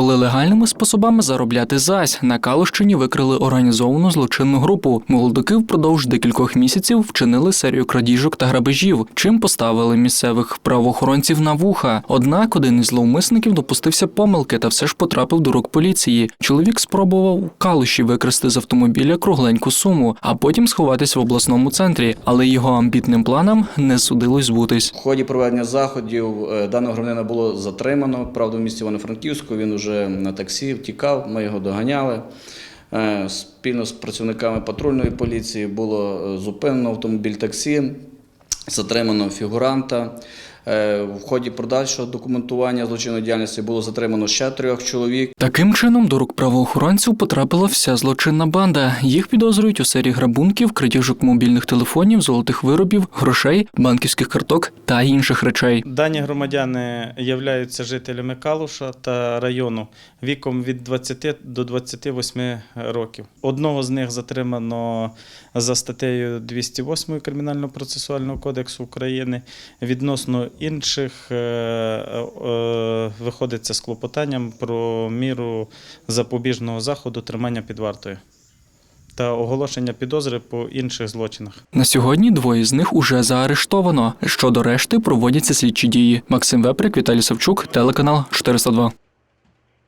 Коли легальними способами заробляти зась на Калущині викрили організовану злочинну групу. Молодики впродовж декількох місяців вчинили серію крадіжок та грабежів, чим поставили місцевих правоохоронців на вуха. Однак один із зловмисників допустився помилки та все ж потрапив до рук поліції. Чоловік спробував у Калуші викрасти з автомобіля кругленьку суму, а потім сховатись в обласному центрі, але його амбітним планам не судилось збутись. В ході проведення заходів е, даного громадянина було затримано. Правда, в місті Івано-Франківську він вже на таксі втікав, ми його доганяли. Е, Спільно з працівниками патрульної поліції було е, зупинено автомобіль таксі, затримано фігуранта. Е, В ході подальшого документування злочинної діяльності було затримано ще трьох чоловік. Таким чином, до рук правоохоронців потрапила вся злочинна банда. Їх підозрюють у серії грабунків, крадіжок мобільних телефонів, золотих виробів, грошей, банківських карток та інших речей. Дані громадяни являються жителями Калуша та району віком від 20 до 28 років. Одного з них затримано за статтею 208 Кримінально-процесуального кодексу України. Відносно інших е, е, виходиться з клопотанням про міру запобіжного заходу тримання під вартою та оголошення підозри по інших злочинах. На сьогодні двоє з них уже заарештовано. Щодо решти проводяться слідчі дії. Максим Веприк, Віталій Савчук, телеканал 402.